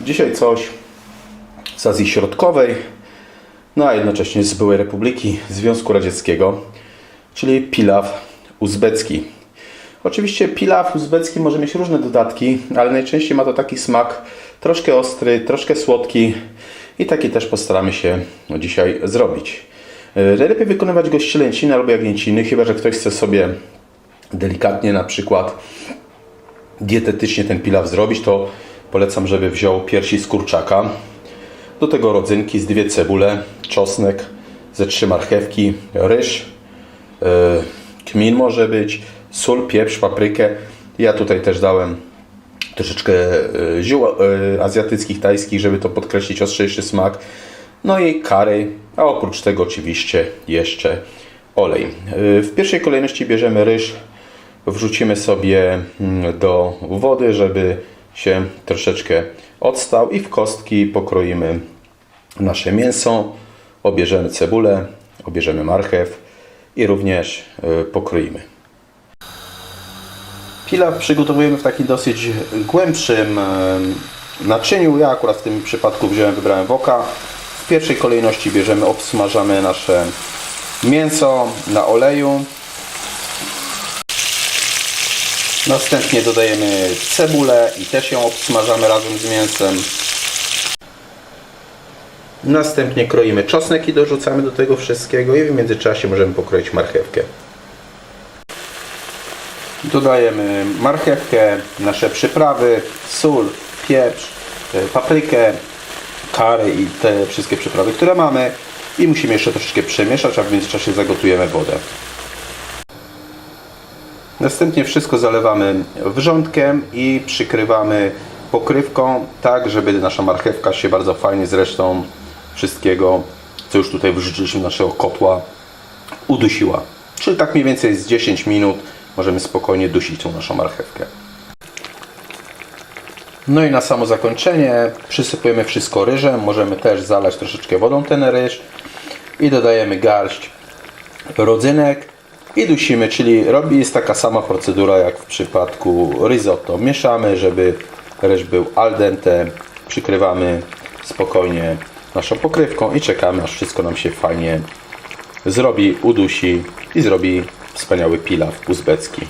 Dzisiaj coś z Azji Środkowej, no a jednocześnie z byłej Republiki Związku Radzieckiego, czyli pilaw uzbecki. Oczywiście pilaw uzbecki może mieć różne dodatki, ale najczęściej ma to taki smak troszkę ostry, troszkę słodki i taki też postaramy się dzisiaj zrobić. Yy, Najlepiej wykonywać go z cielęciny albo jagnięciny, chyba że ktoś chce sobie delikatnie na przykład dietetycznie ten pilaw zrobić, to polecam, żeby wziął piersi z kurczaka. Do tego rodzynki z dwie cebule, czosnek, ze trzy marchewki, ryż, yy, kmin może być, sól, pieprz, paprykę. Ja tutaj też dałem troszeczkę yy, ziół yy, azjatyckich, tajskich, żeby to podkreślić ostrzejszy smak. No i kary, a oprócz tego oczywiście jeszcze olej. W pierwszej kolejności bierzemy ryż, wrzucimy sobie mm, do wody, żeby się troszeczkę odstał i w kostki pokroimy nasze mięso, obierzemy cebulę, obierzemy marchew i również y, pokroimy. Pilaw przygotowujemy w takim dosyć głębszym e, naczyniu. Ja akurat w tym przypadku wziąłem, wybrałem woka. W pierwszej kolejności bierzemy, obsmażamy nasze mięso na oleju. Następnie dodajemy cebulę i też ją obsmażamy razem z mięsem. Następnie kroimy czosnek i dorzucamy do tego wszystkiego i w międzyczasie możemy pokroić marchewkę. Dodajemy marchewkę, nasze przyprawy, sól, pieprz, e, paprykę, kary i te wszystkie przyprawy, które mamy. I musimy jeszcze troszeczkę przemieszać, a w międzyczasie zagotujemy wodę. Następnie wszystko zalewamy wrzątkiem i przykrywamy pokrywką, tak żeby nasza marchewka się bardzo fajnie z resztą wszystkiego, co już tutaj wrzuciliśmy do naszego kotła, udusiła. Czyli tak mniej więcej z 10 minut możemy spokojnie dusić tą naszą marchewkę. No i na samo zakończenie przysypujemy wszystko ryżem. Możemy też zalać troszeczkę wodą ten ryż i dodajemy garść rodzynek i dusimy, czyli robi jest taka sama procedura jak w przypadku risotto. Mieszamy, żeby ryż był al dente, przykrywamy spokojnie naszą pokrywką i czekamy aż wszystko nam się fajnie zrobi, udusi i zrobi wspaniały pilaw uzbecki.